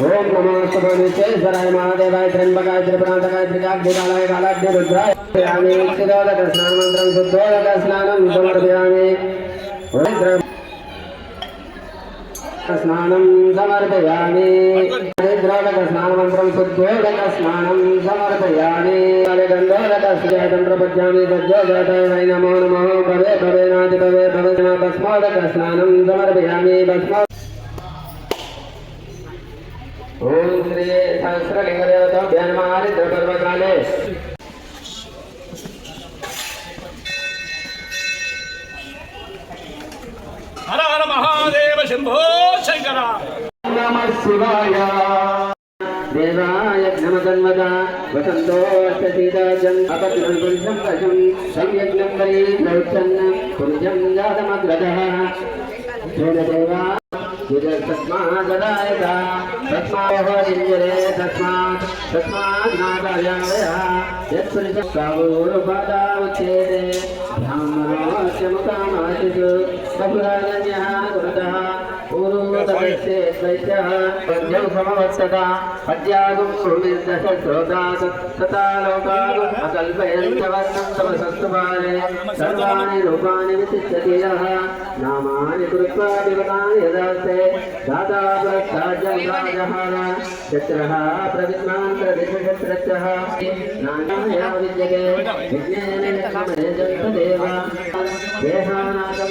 ओम नमो सुब्रमण्येश्वराय स्वराय महादेवाय त्र्यंबकाय त्रिपुरांतकाय त्रिकाग्निकालाय कालाग्नि रुद्राय। यामि सिद्धोदक स्नान मंत्रं शुद्धोदक स्नानं समर्पयामि। स्नानं समर्पयामि। हरिद्रोदक स्नानमन्त्रं शुद्धोदक स्नानं समर्पयामि। गन्धोदक स्नानं प्रपद्यामि सज्जोदकाय वै नमो नमः। भवे भवेनादि भवे भवे भस्मोदक स्नानं समर्पयामि। भस्मो ఓం శ్రీ సహస్రలింగదేవతాభ్యా నమః హరిద్రపర్వకాలే హర హర మహాదేవ శంభో శంకర. నమ శివాయ. దేవాయ నమకన్వద వసంతోష్టసీతాజం అపత్రం పురుషం వశం సంయజ్ఞం వరీ నౌచ్చన్ పురుషం జాతమగ్రదః దేవదేవా తస్మాదదాయక తస్మాహోరింజరే తస్మాత్ తస్మాత్ నాదాయావయ యత్పురుష సావోరుపాదా ఉచ్యేతే బ్రాహ్మణోస్య ముఖామాశిషు బహురాజన్యः గురుతः పద్యం సమవర్తత పద్యాగుం భూమిర్దశ శ్రోతాత్ తథా లోకాగుం అకల్పయంత వర్ణం సర్వాణి రూపాణి విశిష్యతి నామాని కృత్వా వివతాని యదాస్తే. దాతా పురస్సాజ్యం రాజహార చత్రः ప్రవిద్మాన్ ప్రవిశత్రచ్చः నానాయ విద్యతే విజ్ఞానేన దేహానాగం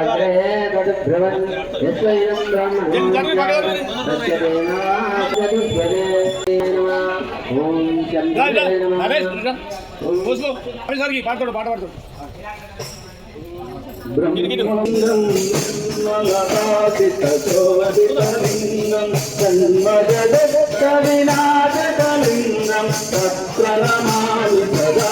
పాడతాడు పాట పాడతాడు జన్మజగత్తవినాశకలింగం తత్ప్రణమామి సదా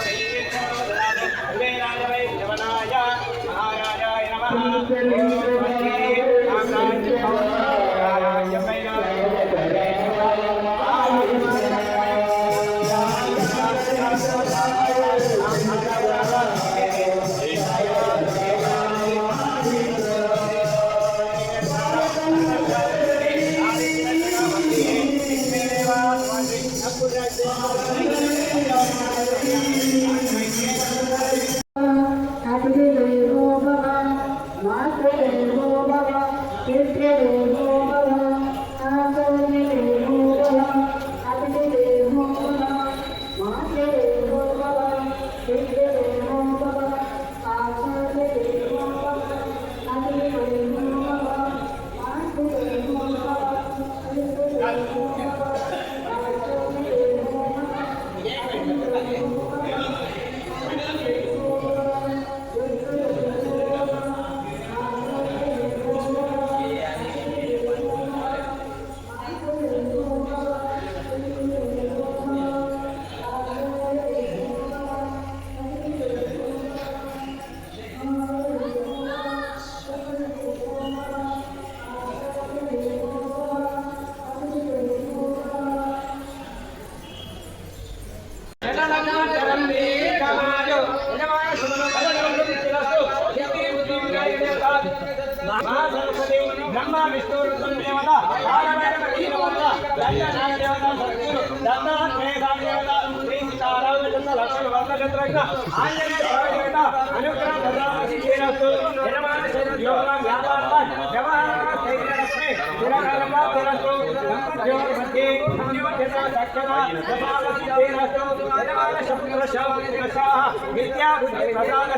ಮಹಾಸರಸ್ವತಿ ಬ್ರಹ್ಮ ವಿಷ್ಣು ದೇವತ ಆರವೇದ ದತ್ತ ನಾಗದೇವತ ಸರಸ್ವರು ದತ್ತ ತ್ರೇಸಾದೇವತ ಶ್ರೀ ಸೀತಾರಾಮಚಂದ್ರ ಲಕ್ಷ್ಮಣ ವರ್ಣಚಂದ್ರಜ್ಞ ಆಂಜನೇಯ ಸರ್ವದೇವತ ಅನುಗ್ರಹ ಪ್ರಧಾನಿ ಶ್ರೀರಸ್ತು ಜನಮಾನ ಯೋಗ ವ್ಯಾಪಾರ ವ್ಯವಹಾರ ತಿರಕರ್ಮ ತಿರಸ್ತು ದಂಪತಿಯೋಗ ಮಧ್ಯೆ ಅನ್ಯೋನ್ಯತ ಸಕ್ಷಮ ಸಮಾಲಕ್ಷ್ಮಿ ಶ್ರೀರಸ್ತು ಜನಮಾನ ಶಬ್ದ ಶಾವ ವಿದ್ಯಾ ಬುದ್ಧಿ ಪ್ರಧಾನ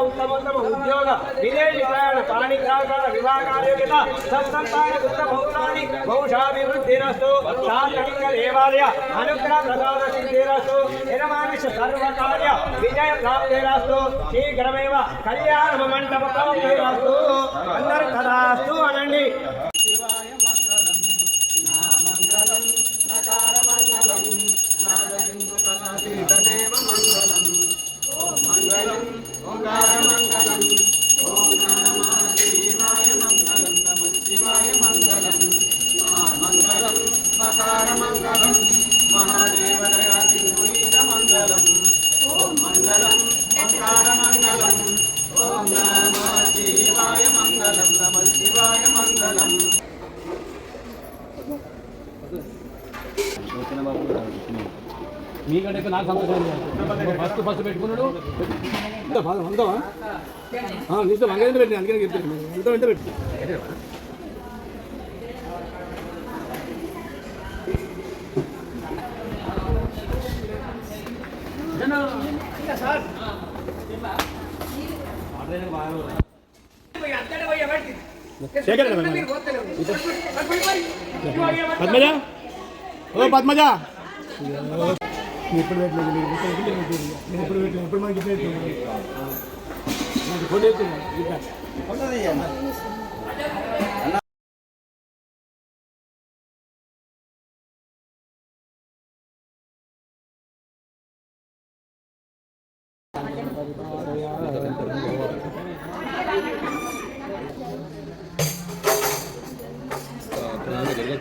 ఉన్నత విద్యా ఉత్తమోత్తమ ఉద్యోగ విదేశీ ప్రయాణ పాణిగ్రాహకాల వివాహాయోగ్యత సత్సంతాన పుత్ర పౌరాణి భౌషాభివృద్ధిరస్తు శాంతలింగ దేవాలయ అనుగ్రహ ప్రసాద సిద్ధిరస్తు యజమానిష సర్వకార్య విజయ ప్రాప్తిరస్తు శీఘ్రమేవ కళ్యాణ మండప ప్రాప్తిరస్తు అందరు కదాస్తు అనండి. మీకంటే నాకు సంతోషం ఫస్ట్ ఫస్ట్ పెట్టుకున్నాడు అంతా బాగా ఉందావా నీతో వంగ పెట్టి అందుకని చెప్తాను ఎంత వెంట పెట్టి పద్మజ ఓ పద్మజ ఎప్పుడు పెట్టలేదు మీరు ఎప్పుడు పెట్టలేదు నేను ఎప్పుడు పెట్టలేదు ఎప్పుడు మనకి పెట్టలేదు నాకు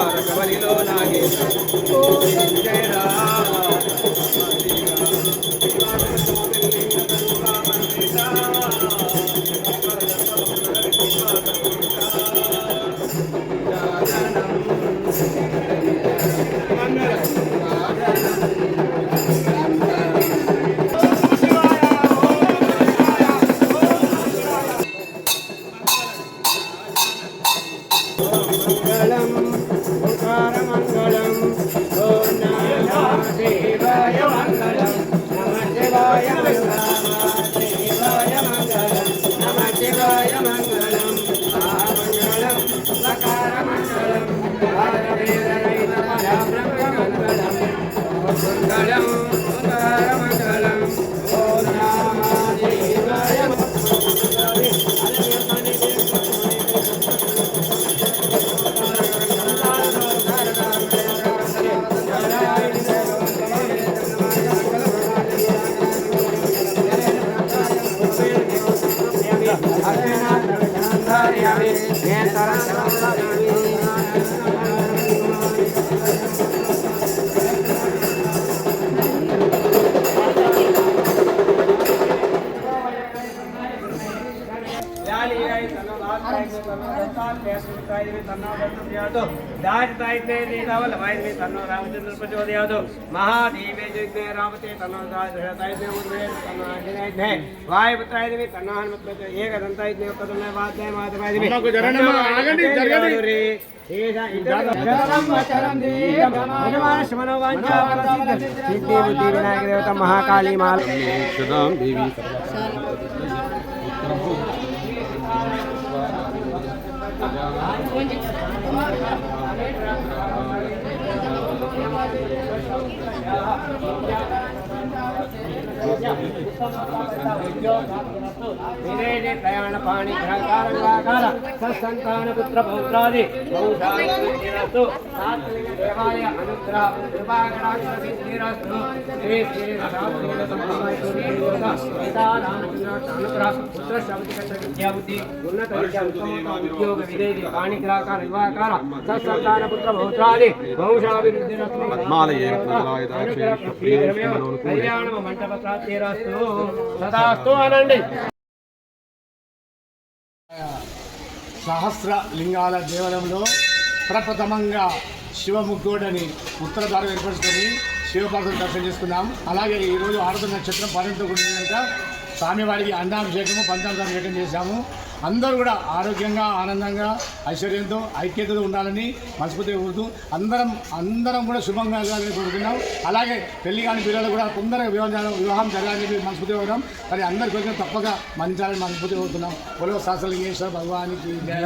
ద్వారకవలిలో నాగేశ జయ రామ महादेवे जिग्ने रामते तन्नो दायते उर्वे तन्नो आंजनेय वायुपुत्राय देवी तन्नो हनुमत एकदंताय देव कदमे वाद्य माधवाय देवी అమ్మకు జరగండి అమ్మా, ఆగండి, జరగండి. వినాయక దేవత మహాకాళీ మాల Yeah. విరేజే ప్రయాణ పాణి గ్రహకార సత్సంతాన పుత్ర పౌత్రాది బహుశాస్తు సాత్విక దేవాలయ అనుగ్రహ కృపాకటాక్ష సిద్ధిరస్తు శ్రీ శ్రీ శాస్త్రీయ అనుగ్రహ పుత్ర శబ్దిక విద్యా బుద్ధి ఉన్నత విద్యా ఉత్తమ ఉద్యోగ విదేది పాణి గ్రాహకార వివాహకార సత్సంతాన పుత్ర పౌత్రాది బహుశాభివృద్ధిరస్తు కళ్యాణ మంటప ప్రాప్తిరస్తు సదాస్తు అనండి సహస్ర లింగాల దేవాలయంలో ప్రప్రథమంగా శివముగ్గోడని ఉత్తర ద్వారం ఏర్పరుచుకొని శివపార్వతులు దర్శనం చేసుకున్నాం. అలాగే ఈరోజు ఆరుద్ర నక్షత్రం పన్నెండు గుడి స్వామివారికి అన్నాభిషేకము పంచాభిషేకం చేశాము. అందరూ కూడా ఆరోగ్యంగా ఆనందంగా ఐశ్వర్యంతో ఐక్యతతో ఉండాలని మనస్ఫూర్తిగా కోరుతూ అందరం అందరం కూడా శుభంగా వెళ్ళాలని కోరుతున్నాం అలాగే పెళ్ళి కాని పిల్లలు కూడా తొందరగా వివాహం వివాహం జరగాలని చెప్పి మనస్ఫూర్తిగా కోరుతాం మరి అందరి కోసం తప్పక మంచాలని మనస్ఫూర్తి కోరుతున్నాం పొలవ శాస్త్రలింగేశ్వర భగవానికి జయ